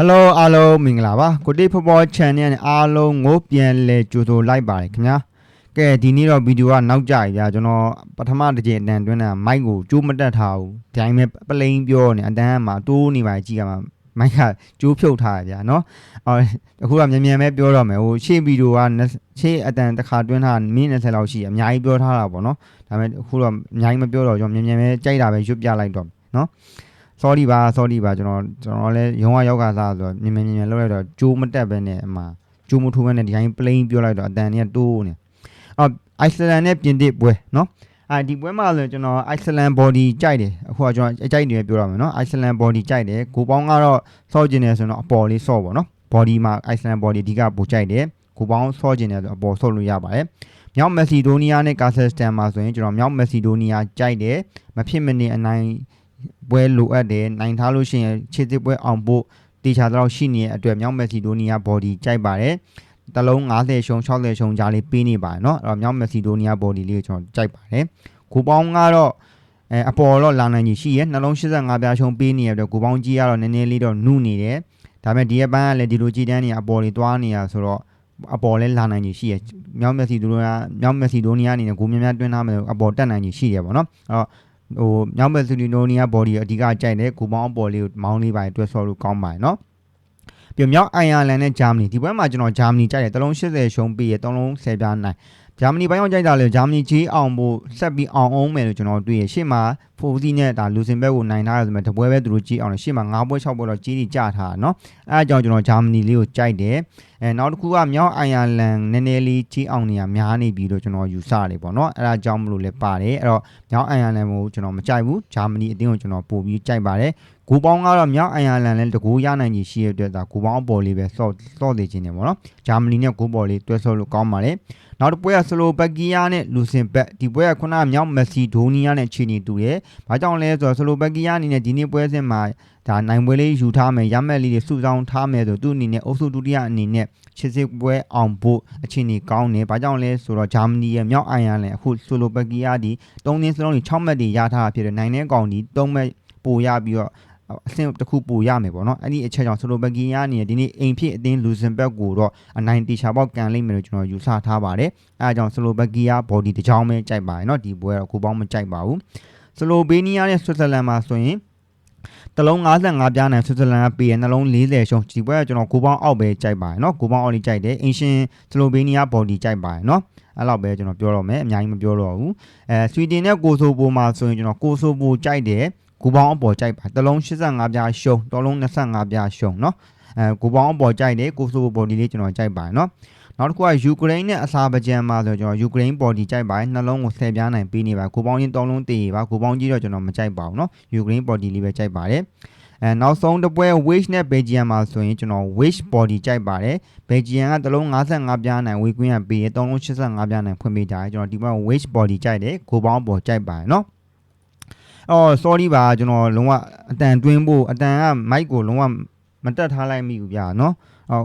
Hello အားလုံးမင်္ဂလာပါကိုတိဖော်ဖော် channel နဲ့အားလုံးကိုပြန်လဲကြိုဆိုလိုက်ပါတယ်ခင်ဗျာကဲဒီနေ့တော့ဗီဒီယိုကနောက်ကြရကျွန်တော်ပထမတစ်ချိန်အတန်တွင်းတာမိုက်ကိုကျိုးမတက်ထားဘူးဒီတိုင်းပဲပလိန်ပြောနေအတန်ကမှတိုးနေပါကြည့်ရမှာမိုက်ကကျိုးဖြုတ်ထားရဗျာနော်အော်အခုကမြန်မြန်ပဲပြောတော့မယ်ဟိုရှေ့ဗီဒီယိုကရှေ့အတန်တစ်ခါတွင်းထားမိနစ်20လောက်ရှိအများကြီးပြောထားတာပေါ့နော်ဒါပေမဲ့အခုတော့အများကြီးမပြောတော့ကျွန်တော်မြန်မြန်ပဲကြိုက်တာပဲရွတ်ပြလိုက်တော့နော် sorry ပါ sorry ပါကျွန်တော်ကျွန်တော်လည်းရုံးဝရောက်ကစားဆိုတော့မြင်မြင်မြင်မြင်လောက်လိုက်တော့ဂျိုးမတက်ပဲနဲ့အမှဂျိုးမထိုးပဲနဲ့ဒီတိုင်း plain ပြောလိုက်တော့အတန်တွေကတိုးနေအော် Iceland နဲ့ပြင်သစ်ပွဲเนาะအဲဒီပွဲမှာဆိုကျွန်တော် Iceland body ကြိုက်တယ်အခုကကျွန်တော်အကြိုက်နေပြောရမယ်เนาะ Iceland body ကြိုက်တယ်ကိုပေါင်းကတော့စော့ကျင်တယ်ဆိုတော့အပေါ်လေးစော့ပေါ့เนาะ body မှာ Iceland body အဓိကပိုကြိုက်တယ်ကိုပေါင်းစော့ကျင်တယ်ဆိုအပေါ်စော့လို့ရပါတယ်မြောက်မက်ဆီဒိုနီးယားနဲ့ကာဇက်စတန်မှာဆိုရင်ကျွန်တော်မြောက်မက်ဆီဒိုနီးယားကြိုက်တယ်မဖြစ်မနေအနိုင် ပွဲလိုအပ်တယ်နိုင်ထားလို့ရှိရင်ခြေစစ်ပွဲအောင်ဖို့တေချာတော့ရှိနေတဲ့အတွက်မြောက်မက်ဆီဒိုနီးယား body ကြိုက်ပါတယ်တလုံး90ရှုံ60ရှုံကြားလေးပေးနေပါတယ်เนาะအဲ့တော့မြောက်မက်ဆီဒိုနီးယား body လေးကိုကျွန်တော်ကြိုက်ပါတယ်ကိုပေါင်းကတော့အဲအပေါ်တော့လာနိုင်ကြီးရှိရဲနှလုံး85ပြားရှုံပေးနေရတဲ့ကိုပေါင်းကြီးကတော့နည်းနည်းလေးတော့နုနေတယ်ဒါပေမဲ့ဒီအပန်းကလည်းဒီလိုကြည်တန်းနေအပေါ်လေးသွားနေရဆိုတော့အပေါ်လဲလာနိုင်ကြီးရှိရဲမြောက်မက်ဆီဒိုနီးယားမြောက်မက်ဆီဒိုနီးယားအနေနဲ့ကိုများများတွင်းထားမယ်အပေါ်တက်နိုင်ကြီးရှိရဲပေါ့နော်အဲ့တော့ ဟိုမြောက်မက်ဆီဒိုနီးယား body အဓိကကြိုက်တယ်ဂူပေါင်းအပေါ်လေးကိုမောင်းလေးပါတယ်တွဲဆော်လို့ကောင်းပါတယ်နော်ပြီးမြောက်အိုင်ယာလန်နဲ့ဂျာမနီဒီဘက်မှာကျွန်တော်ဂျာမနီကြိုက်တယ်တလုံး80ရှုံးပြီးရတလုံး10ပြားနိုင်ဂျာမနီဘက်အောင်ကြိုက်တာလေဂျာမနီကြီးအောင်ဖို့ဆက်ပြီးအောင်အောင်မယ်လို့ကျွန်တော်တွေ့ရရှေ့မှာ ဖိုစီနဲ့ဒါလူစင်ဘက်ကိုနိုင်ထားရဆိုမှတပွဲပဲသူတို့ကြီးအောင်တယ်ရှေ့မှာ9ပွဲ6ပွဲတော့ကြီးကြီးကြထားတာနော်အဲအကြောင်းကျွန်တော်ဂျာမနီလေးကိုကြိုက်တယ်အဲနောက်တစ်ခုကမြောက်အိုင်ယာလန်နည်းနည်းလေးကြီးအောင်နေရများနေပြီလို့ကျွန်တော်ယူဆတယ်ပေါ့နော်အဲဒါကြောင့်မလို့လဲပါတယ်အဲ့တော့မြောက်အိုင်ယာလန်ကိုကျွန်တော်မကြိုက်ဘူးဂျာမနီအတင်းကိုကျွန်တော်ပို့ပြီးကြိုက်ပါတယ်ဂူပေါင်းကတော့မြောက်အိုင်ယာလန်လည်းတကူရနိုင်ကြီးရှိရတဲ့အတွက်ဒါဂူပေါင်းအပေါ်လေးပဲဆော့ဆော့နေခြင်းနေပေါ့နော်ဂျာမနီနဲ့ဂူပေါ်လေးတွဲဆော့လို့ကောင်းပါတယ်နောက်တစ်ပွဲကဆလိုဘက်ကီးယားနဲ့လူစင်ဘက်ဒီပွဲကခုနကမြောက်မက်ဆီဒိုနီးယားနဲ့ချီနီတူတယ်။။ဘာကြောင့်လဲဆိုတော့ဆလိုဘက်ကီးယားအနေနဲ့ဒီနေ့ပွဲစဉ်မှာဒါနိုင်ပွဲလေးယူထားမယ်ရမက်လေးတွေစုဆောင်းထားမယ်ဆိုသူ့အနေနဲ့အုပ်စုဒုတိယအနေနဲ့ခြေစစ်ပွဲအောင်ဖို့အခြေအနေကောင်းတယ်။ဘာကြောင့်လဲဆိုတော့ဂျာမနီရဲ့မြောက်အိုင်ယာလန်အခုဆလိုဘက်ကီးယားဒီ၃သင်းစလုံးကြီး6မှတ်တွေရထားတာဖြစ်တယ်။နိုင်တဲ့ကောင်ဒီ၃မှတ်ပိုရပြီးတော့အဆင့်တစ်ခုပိုရမယ်ပေါ့နော်အဲ့ဒီအချက်ကြောင့်ဆလိုဘက်ကီးယားအနေနဲ့ဒီနေ့အိမ်ဖြစ်အသင်းလူဇင်ဘက်ကိုတော့အနိုင်တီချာပေါက်ကန်လိမ့်မယ်လို့ကျွန်တော်ယူဆထားပါတယ်အဲ့ဒါကြောင့်ဆလိုဘက်ကီးယား body တစ်ချောင်းပဲကြိုက်ပါတယ်နော်ဒီပွဲတော့ကိုပေါင်းမကြိုက်ပါဘူး ဆလိုဘေးနီးယားနဲ့ဆွစ်ဇာလန်မှာဆိုရင်တလုံး55ပြားနိုင်ဆွစ်ဇာလန်ကပေးရနှလုံး40ရှုံးဒီပွဲကကျွန်တော်ကိုပေါင်းအောက်ပဲကြိုက်ပါတယ်เนาะကိုပေါင်းအောက်လေးကြိုက်တယ်အင်ရှင်ဆလိုဘေးနီးယား body ကြိုက်ပါတယ်เนาะအဲ့လောက်ပဲကျွန်တော်ပြောတော့မယ်အများကြီးမပြောတော့ဘူးအဲဆွီဒင်နဲ့ကိုဆိုပိုမှာဆိုရင်ကျွန်တော်ကိုဆိုပိုကြိုက်တယ်ကိုပေါင်းအပေါ်ကြိုက်ပါတလုံး85ပြားရှုံးတလုံး25ပြားရှုံးเนาะအဲကိုပေါင်းအပေါ်ကြိုက်တယ်ကိုဆိုပို body လေးကျွန်တော်ကြိုက်ပါတယ်เนาะ နောက်တစ်ခုကယူကရိန်းနဲ့အစာပကြံမှာဆိုကျွန်တော်ယူကရိန်း body ကြိုက်ပါတယ်နှလုံးကို10ပြားနိုင်ပေးနေပါကိုပေါင်းချင်း3လုံးတည်ပါကိုပေါင်းကြီးတော့ကျွန်တော်မကြိုက်ပါဘူးเนาะယူကရိန်း body လေးပဲကြိုက်ပါတယ်အဲနောက်ဆုံးတစ်ပွဲ wish နဲ့ belgium မှာဆိုရင်ကျွန်တော် wish body ကြိုက်ပါတယ် belgium ကတလုံး55ပြားနိုင်ဝေကွင်းရပေးရ3လုံး85ပြားနိုင်ဖွင့်ပေးကြတယ်ကျွန်တော်ဒီမှာ wish body ကြိုက်တယ်ကိုပေါင်းပေါ်ကြိုက်ပါတယ်เนาะအော် sorry ပါကျွန်တော်လုံးဝအတန်တွင်းဖို့အတန်က mic ကိုလုံးဝမတက်ထားလိုက်မိဘူးဗျာเนาะဟော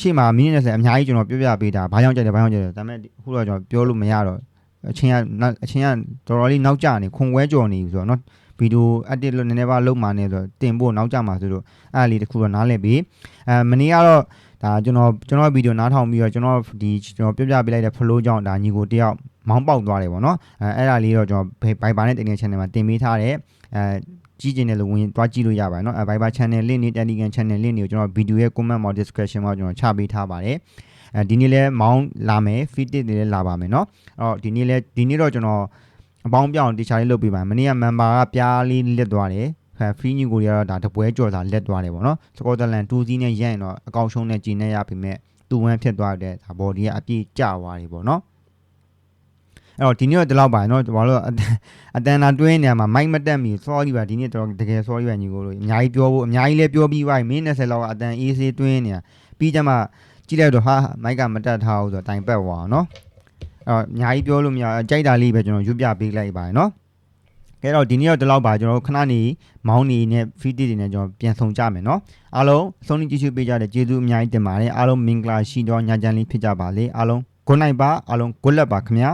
ရှေ့မှာမိနစ်30အများကြီးကျွန်တော်ပြောပြပေးတာဘာကြောင့်ကြိုက်တယ်ဘာကြောင့်ကြိုက်တယ်ဒါပေမဲ့အခုတော့ကျွန်တော်ပြောလို့မရတော့အချင်းကအချင်းကတော်တော်လေးနောက်ကျနေခွန်ဝဲကြော်နေပြီဆိုတော့နော်ဗီဒီယို edit လို့နည်းနည်းပါလုံးမှနေဆိုတော့တင်ဖို့နောက်ကျမှာဆိုတော့အဲ့လေးတခုတော့နားလည်ပြီအဲမနေ့ကတော့ဒါကျွန်တော်ကျွန်တော်ဗီဒီယိုနားထောင်ပြီးတော့ကျွန်တော်ဒီကျွန်တော်ပြပြပေးလိုက်တဲ့ flow ကြောင့်ဒါညီကိုတယောက်မောင်းပေါက်သွားတယ်ပေါ့နော်အဲအဲ့ဒါလေးတော့ကျွန်တော်ဘိုင်ဘာနဲ့တင်တဲ့ channel မှာတင်ပေးထားတယ်အဲ ကြည့်ကျင်တယ်လို့ဝင်သွားကြည့်လို့ရပါတယ်เนาะအဲ Viber channel link နဲ့ Telegram channel link တွေကိုကျွန်တော်ဗီဒီယိုရဲ့ comment မှာ description မှာကျွန်တော်ချပေးထားပါတယ်အဲဒီနေ့လဲမောင်းလာမယ် feed တွေလည်းလာပါမယ်เนาะအော်ဒီနေ့လဲဒီနေ့တော့ကျွန်တော်အပေါင်းပြောင်းတခြားလေးလုပ်ပေးပါမယ်မနေ့က member ကပြားလေးလက်သွားတယ်ဖဖရီညူကိုရတော့ဒါတပွဲကြော်စာလက်သွားတယ်ပေါ့နော်စကော့တလန်2စီးနဲ့ရရင်တော့အကောင့်ရှုံးနဲ့ဂျင်းနဲ့ရပြီမဲ့တူဝမ်းဖြစ်သွားတဲ့ဒါဘော်ဒီကအပြည့်ကျသွားတယ်ပေါ့နော် အဲ့တော့ဒီနေ့တော့ဒီလောက်ပါနော်ဘာလို့အတန်အတန်နာတွင်းနေရာမှာမိုက်မတက်မီ sorry ပါဒီနေ့တော့တကယ် sorry ပါညီကိုလို့အများကြီးပြောဖို့အများကြီးလည်းပြောပြီးပါပြီမင်း20လောက်ကအတန် AC တွင်းနေရပြီးကြမှာကြည့်လိုက်တော့ဟာမိုက်ကမတက်ထားဘူးဆိုတော့တိုင်ပတ်သွားအောင်နော်အဲ့တော့အများကြီးပြောလို့မရကြိုက်တာလေးပဲကျွန်တော်ရွတ်ပြပေးလိုက်ပါတယ်နော်ကဲတော့ဒီနေ့တော့ဒီလောက်ပါကျွန်တော်တို့ခဏနေမောင်းနေနဲ့ feed တွေနဲ့ကျွန်တော်ပြန်ဆောင်ကြမယ်နော်အားလုံးဆုံးနေကြည့်ရှုပေးကြတဲ့ကျေးဇူးအများကြီးတင်ပါတယ်အားလုံးမင်္ဂလာရှိတော့ညချမ်းလေးဖြစ်ကြပါလေအားလုံး good night ပါအားလုံး good luck ပါခင်ဗျာ